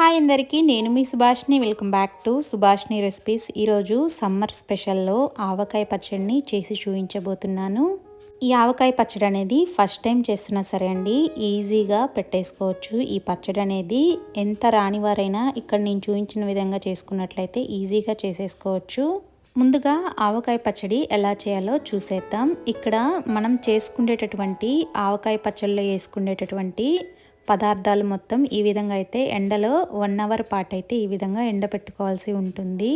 Hi అందరికీ నేను మీ Subhashini welcome back to Subhashini recipes. ఈరోజు సమ్మర్ స్పెషల్లో ఆవకాయ పచ్చడిని చేసి చూపించబోతున్నాను. ఈ ఆవకాయ పచ్చడి అనేది ఫస్ట్ టైం చేస్తున్నా సరే అండి ఈజీగా పెట్టేసుకోవచ్చు. ఈ పచ్చడి అనేది ఎంత రానివారైనా ఇక్కడ నేను చూపించిన విధంగా చేసుకున్నట్లయితే ఈజీగా చేసేసుకోవచ్చు. ముందుగా ఆవకాయ పచ్చడి ఎలా చేయాలో చూసేద్దాం. ఇక్కడ మనం చేసుకునేటటువంటి ఆవకాయ పచ్చడిలో వేసుకునేటటువంటి పదార్థాలు మొత్తం ఈ విధంగా అయితే ఎండలో వన్ అవర్ పాటు అయితే ఈ విధంగా ఎండ పెట్టుకోవాల్సి ఉంటుంది.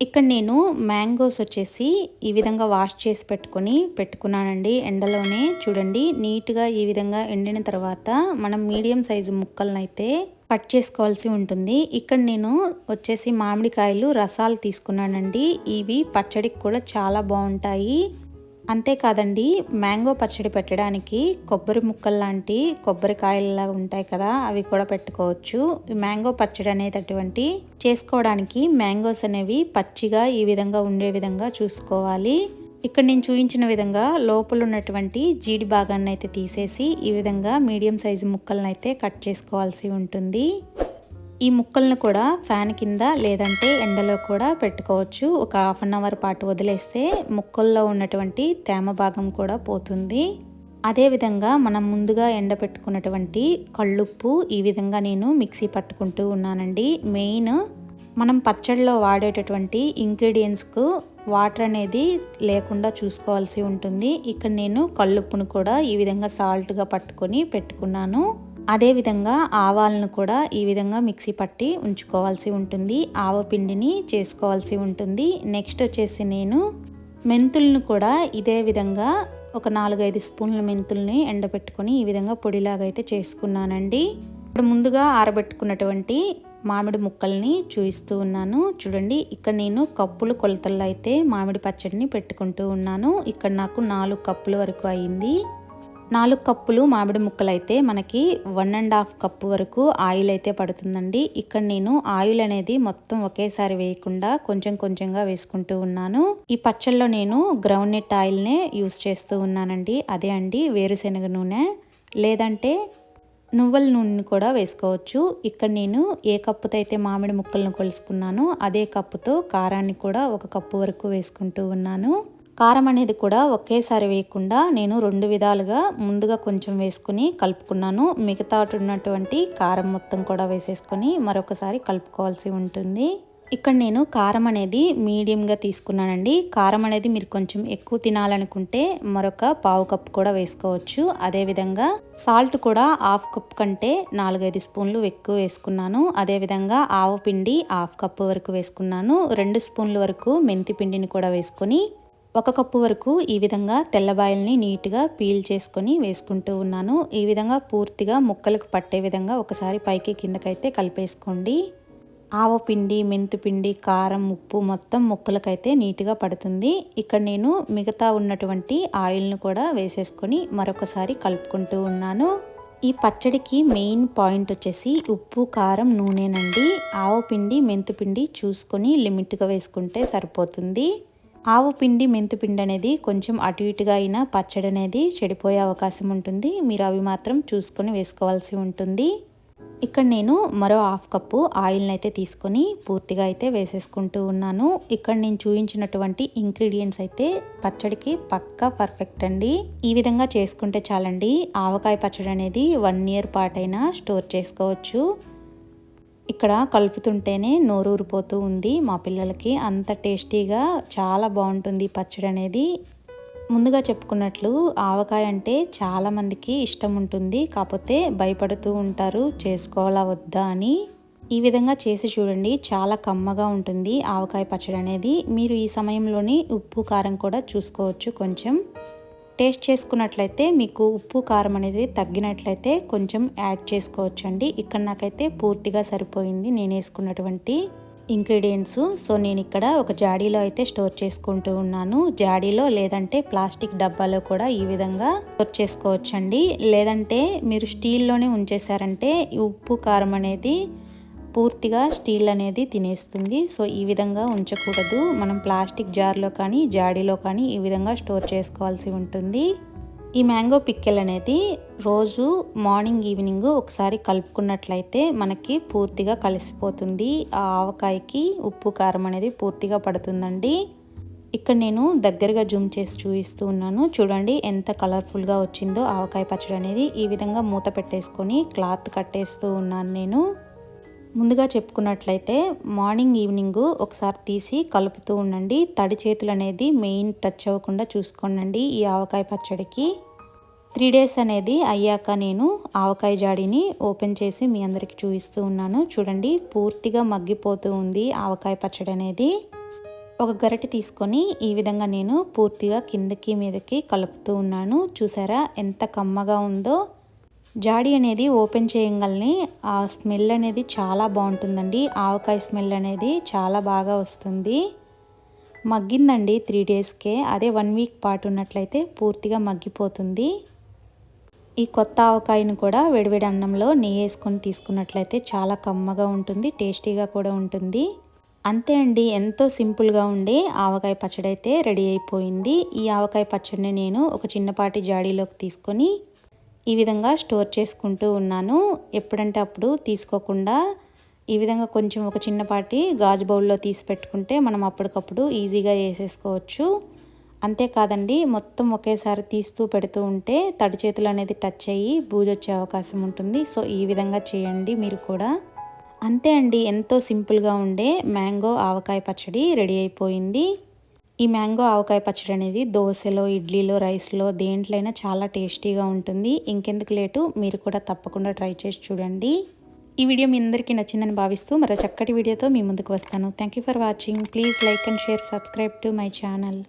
ఇక్కడ నేను మ్యాంగోస్ వచ్చేసి ఈ విధంగా వాష్ చేసి పెట్టుకొని పెట్టుకున్నానండి. ఎండలోనే చూడండి నీట్గా ఈ విధంగా ఎండిన తర్వాత మనం మీడియం సైజు ముక్కలనైతే అయితే కట్ చేసుకోవాల్సి ఉంటుంది. ఇక్కడ నేను వచ్చేసి మామిడికాయలు రసాలు తీసుకున్నానండి. ఇవి పచ్చడికి కూడా చాలా బాగుంటాయి. అంతేకాదండి మ్యాంగో పచ్చడి పెట్టడానికి కొబ్బరి ముక్కలు లాంటి ఉంటాయి కదా అవి కూడా పెట్టుకోవచ్చు. మ్యాంగో పచ్చడి అనేటటువంటి చేసుకోవడానికి మ్యాంగోస్ అనేవి పచ్చిగా ఈ విధంగా ఉండే విధంగా చూసుకోవాలి. ఇక్కడ నేను చూపించిన విధంగా లోపల ఉన్నటువంటి జీడి భాగాన్ని అయితే తీసేసి ఈ విధంగా మీడియం సైజు ముక్కలను అయితే కట్ చేసుకోవాల్సి ఉంటుంది. ఈ ముక్కలను కూడా ఫ్యాన్ కింద లేదంటే ఎండలో కూడా పెట్టుకోవచ్చు. ఒక హాఫ్ అన్ అవర్ పాటు వదిలేస్తే ముక్కల్లో ఉన్నటువంటి తేమ భాగం కూడా పోతుంది. అదేవిధంగా మనం ముందుగా ఎండబెట్టుకున్నటువంటి కళ్ళుప్పు ఈ విధంగా నేను మిక్సీ పట్టుకుంటూ ఉన్నానండి. మెయిన్ మనం పచ్చడిలో వాడేటటువంటి ఇంగ్రీడియంట్స్కు వాటర్ అనేది లేకుండా చూసుకోవాల్సి ఉంటుంది. ఇక్కడ నేను కళ్ళుప్పును కూడా ఈ విధంగా సాల్ట్గా పట్టుకొని పెట్టుకున్నాను. అదేవిధంగా ఆవాలను కూడా ఈ విధంగా మిక్సీ పట్టి ఉంచుకోవాల్సి ఉంటుంది. ఆవ పిండిని చేసుకోవాల్సి ఉంటుంది. నెక్స్ట్ వచ్చేసి నేను మెంతులను కూడా ఇదే విధంగా ఒక నాలుగైదు స్పూన్ల మెంతుల్ని ఎండబెట్టుకొని ఈ విధంగా పొడిలాగా అయితే చేసుకున్నానండి. ఇప్పుడు ముందుగా ఆరబెట్టుకున్నటువంటి మామిడి ముక్కల్ని చూపిస్తూ ఉన్నాను. చూడండి ఇక్కడ నేను కప్పులు కొలతల్లో అయితే మామిడి పచ్చడిని పెట్టుకుంటూ ఉన్నాను. ఇక్కడ నాకు నాలుగు కప్పుల వరకు అయింది. నాలుగు కప్పులు మామిడి ముక్కలు అయితే మనకి వన్ అండ్ హాఫ్ కప్పు వరకు ఆయిల్ అయితే పడుతుందండి. ఇక్కడ నేను ఆయిల్ అనేది మొత్తం ఒకేసారి వేయకుండా కొంచెం కొంచెంగా వేసుకుంటూ ఉన్నాను. ఈ పచ్చళ్ళలో నేను గ్రౌండ్ నెట్ ఆయిల్నే యూస్ చేస్తూ ఉన్నానండి. అదే అండి వేరుశనగ నూనె. లేదంటే నువ్వుల నూనెని కూడా వేసుకోవచ్చు. ఇక్కడ నేను ఏ కప్పుతో అయితే మామిడి ముక్కలను కొలుసుకున్నానో అదే కప్పుతో కారాన్ని కూడా ఒక కప్పు వరకు వేసుకుంటూ ఉన్నాను. కారం అనేది కూడా ఒకేసారి వేయకుండా నేను రెండు విధాలుగా ముందుగా కొంచెం వేసుకుని కలుపుకున్నాను. మిగతా ఉన్నటువంటి కారం మొత్తం కూడా వేసేసుకొని మరొకసారి కలుపుకోవాల్సి ఉంటుంది. ఇక్కడ నేను కారం అనేది మీడియంగా తీసుకున్నానండి. కారం అనేది మీరు కొంచెం ఎక్కువ తినాలనుకుంటే మరొక పావు కప్ కూడా వేసుకోవచ్చు. అదేవిధంగా సాల్ట్ కూడా హాఫ్ కప్ కంటే నాలుగైదు స్పూన్లు ఎక్కువ వేసుకున్నాను. అదేవిధంగా ఆవు పిండి హాఫ్ కప్ వరకు వేసుకున్నాను. రెండు స్పూన్ల వరకు మెంతి పిండిని కూడా వేసుకొని ఒక కప్పు వరకు ఈ విధంగా తెల్లబాయల్ని నీట్గా పీల్ చేసుకొని వేసుకుంటూ ఉన్నాను. ఈ విధంగా పూర్తిగా ముక్కలకు పట్టే విధంగా ఒకసారి పైకి కిందకైతే కలిపేసుకోండి. ఆవ పిండి మెంతుపిండి కారం ఉప్పు మొత్తం ముక్కలకైతే నీట్గా పడుతుంది. ఇక్కడ నేను మిగతా ఉన్నటువంటి ఆయిల్ను కూడా వేసేసుకొని మరొకసారి కలుపుకుంటూ ఉన్నాను. ఈ పచ్చడికి మెయిన్ పాయింట్ వచ్చేసి ఉప్పు కారం నూనెనండి. ఆవు పిండి మెంతుపిండి చూసుకొని లిమిట్గా వేసుకుంటే సరిపోతుంది. ఆవు పిండి మెంతుపిండి అనేది కొంచెం అటు ఇటుగా అయినా పచ్చడి అనేది చెడిపోయే అవకాశం ఉంటుంది. మీరు అవి మాత్రం చూసుకొని వేసుకోవాల్సి ఉంటుంది. ఇక్కడ నేను మరో హాఫ్ కప్పు ఆయిల్ని అయితే తీసుకొని పూర్తిగా అయితే వేసేసుకుంటూ ఉన్నాను. ఇక్కడ నేను చూపించినటువంటి ఇంగ్రీడియంట్స్ అయితే పచ్చడికి పక్కా పర్ఫెక్ట్ అండి. ఈ విధంగా చేసుకుంటే చాలండి. ఆవకాయ పచ్చడి అనేది వన్ ఇయర్ పాటైనా స్టోర్ చేసుకోవచ్చు. ఇక్కడ కలుపుతుంటేనే నోరూరిపోతూ ఉంది. మా పిల్లలకి అంత టేస్టీగా చాలా బాగుంటుంది పచ్చడి అనేది. ముందుగా చెప్పుకున్నట్లు ఆవకాయ అంటే చాలామందికి ఇష్టం ఉంటుంది. కాకపోతే భయపడుతూ ఉంటారు చేసుకోవాలా వద్దా అని. ఈ విధంగా చేసి చూడండి చాలా కమ్మగా ఉంటుంది ఆవకాయ పచ్చడి అనేది. మీరు ఈ సమయంలోని ఉప్పు కారం కూడా చూసుకోవచ్చు కొంచెం. టేస్ట్ చేసుకున్నట్లయితే మీకు ఉప్పు కారం అనేది తగ్గినట్లయితే కొంచెం యాడ్ చేసుకోవచ్చండి. ఇక్కడ నాకైతే పూర్తిగా సరిపోయింది. నేను వేసుకున్నటువంటి ఇంగ్రీడియంట్స్. సో నేను ఇక్కడ ఒక జాడీలో అయితే స్టోర్ చేసుకుంటూ ఉన్నాను. జాడీలో లేదంటే ప్లాస్టిక్ డబ్బాలో కూడా ఈ విధంగా స్టోర్ చేసుకోవచ్చండి. లేదంటే మీరు స్టీల్లోనే ఉంచేసారంటే ఉప్పు కారం అనేది పూర్తిగా స్టీల్ అనేది తినేస్తుంది. సో ఈ విధంగా ఉంచకూడదు. మనం ప్లాస్టిక్ జార్లో కానీ జాడీలో కానీ ఈ విధంగా స్టోర్ చేసుకోవాల్సి ఉంటుంది. ఈ మ్యాంగో పిక్కెల్ అనేది రోజు మార్నింగ్ ఈవినింగ్ ఒకసారి కలుపుకున్నట్లయితే మనకి పూర్తిగా కలిసిపోతుంది. ఆ ఆవకాయకి ఉప్పు కారం అనేది పూర్తిగా పడుతుందండి. ఇక్కడ నేను దగ్గరగా జూమ్ చేసి చూపిస్తూ ఉన్నాను. చూడండి ఎంత కలర్ఫుల్గా వచ్చిందో ఆవకాయ పచ్చడి అనేది. ఈ విధంగా మూత పెట్టేసుకొని క్లాత్ కట్టేస్తూ ఉన్నాను నేను. ముందుగా చెప్పుకున్నట్లయితే మార్నింగ్ ఈవినింగ్ ఒకసారి తీసి కలుపుతూ ఉండండి. తడి చేతులు అనేది మెయిన్ టచ్ అవ్వకుండా చూసుకోండి ఈ ఆవకాయ పచ్చడికి త్రీ డేస్ అనేది అయ్యాక నేను ఆవకాయ జాడిని ఓపెన్ చేసి మీ అందరికి చూపిస్తూ ఉన్నాను. చూడండి పూర్తిగా మగ్గిపోతూ ఉంది ఆవకాయ పచ్చడి అనేది. ఒక గరిటె తీసుకొని ఈ విధంగా నేను పూర్తిగా కిందకి మీదకి కలుపుతూ ఉన్నాను. చూసారా ఎంత కమ్మగా ఉందో? జాడీ అనేది ఓపెన్ చేయగలని ఆ స్మెల్ అనేది చాలా బాగుంటుందండి. ఆవకాయ స్మెల్ అనేది చాలా బాగా వస్తుంది. మగ్గిందండి త్రీ డేస్కే. అదే వన్ వీక్ పాటు ఉన్నట్లయితే పూర్తిగా మగ్గిపోతుంది. ఈ కొత్త ఆవకాయను కూడా వేడివేడి అన్నంలో నెయ్యి వేసుకొని తీసుకున్నట్లయితే చాలా కమ్మగా ఉంటుంది టేస్టీగా కూడా ఉంటుంది. అంతే అండి. ఎంతో సింపుల్గా ఉండే ఆవకాయ పచ్చడి అయితే రెడీ అయిపోయింది. ఈ ఆవకాయ పచ్చడిని నేను ఒక చిన్నపాటి జాడీలోకి తీసుకొని ఈ విధంగా స్టోర్ చేసుకుంటూ ఉన్నాను. ఎప్పుడంటే అప్పుడు తీసుకోకుండా ఈ విధంగా కొంచెం ఒక చిన్నపాటి గాజు బౌల్లో తీసి పెట్టుకుంటే మనం అప్పటికప్పుడు ఈజీగా వేసేసుకోవచ్చు. అంతేకాదండి మొత్తం ఒకేసారి తీస్తూ పెడుతూ ఉంటే తడి చేతులు అనేది టచ్ అయ్యి బూజొచ్చే అవకాశం ఉంటుంది. సో ఈ విధంగా చేయండి మీరు కూడా. అంతే అండి ఎంతో సింపుల్గా ఉండే మ్యాంగో ఆవకాయ పచ్చడి రెడీ అయిపోయింది. ఈ మ్యాంగో ఆవకాయ పచ్చడి అనేది దోశలో ఇడ్లీలో రైస్లో దేంట్లైనా చాలా టేస్టీగా ఉంటుంది. ఇంకెందుకు లేటు మీరు కూడా తప్పకుండా ట్రై చేసి చూడండి. ఈ వీడియో మీ అందరికీ నచ్చిందని భావిస్తూ మరో చక్కటి వీడియోతో మీ ముందుకు వస్తాను. Thank for watching please like and share subscribe to my channel